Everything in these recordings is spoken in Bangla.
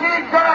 ঠিক যারা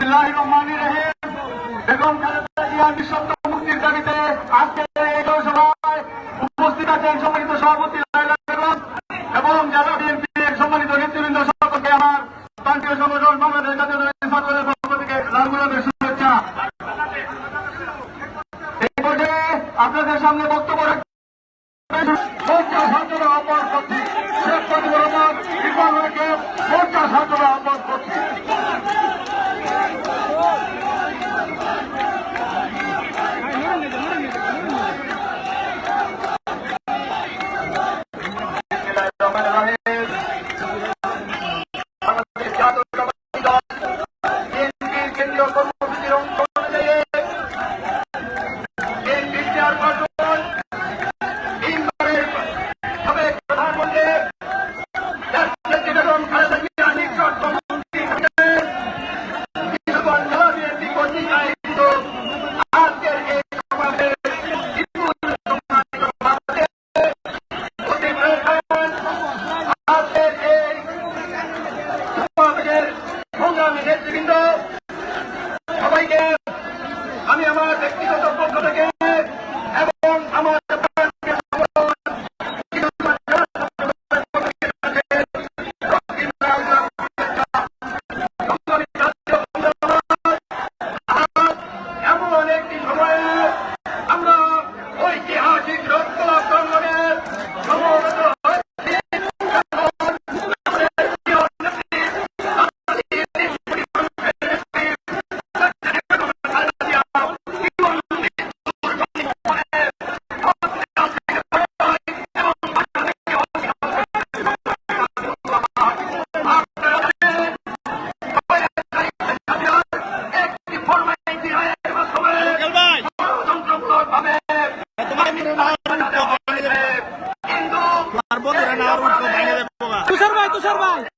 বিসমিল্লাহ রহমান রহিম বেগম খালেদা জিয়ার নিঃশব্দ মুক্তির সভাপতি ভাই তুষার ভাই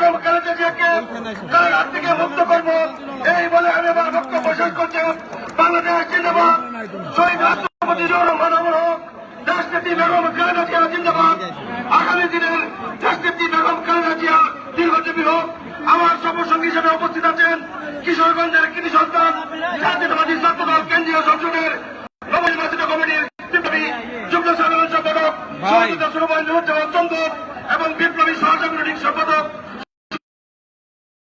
বেগম খালেদা জিয়াকে তার হাত থেকে মুক্ত করব। এই বলে আমি আমার বক্তব্য শেষ করছি। বাংলাদেশ জিন্দাবাদ। শহীদ রাষ্ট্রপতি রহমান রাষ্ট্রপতি বেগম খালেদা জিয়া জিন্দাবাদ। আগামী দিনের রাষ্ট্রপতি বেগম খালেদা জিয়া দীর্ঘজীবী হোক। আমার সফরসঙ্গী হিসেবে উপস্থিত আছেন কিশোরগঞ্জের কৃষি সন্তান জাতীয়তাবাদী ছাত্রদল কেন্দ্রীয় সংসদের নবনির্বাচিত কমিটির যুগ্ম সাধারণ সম্পাদক সুরবান চন্দ্র এবং বিপ্লবী সহযোগী সম্পাদক।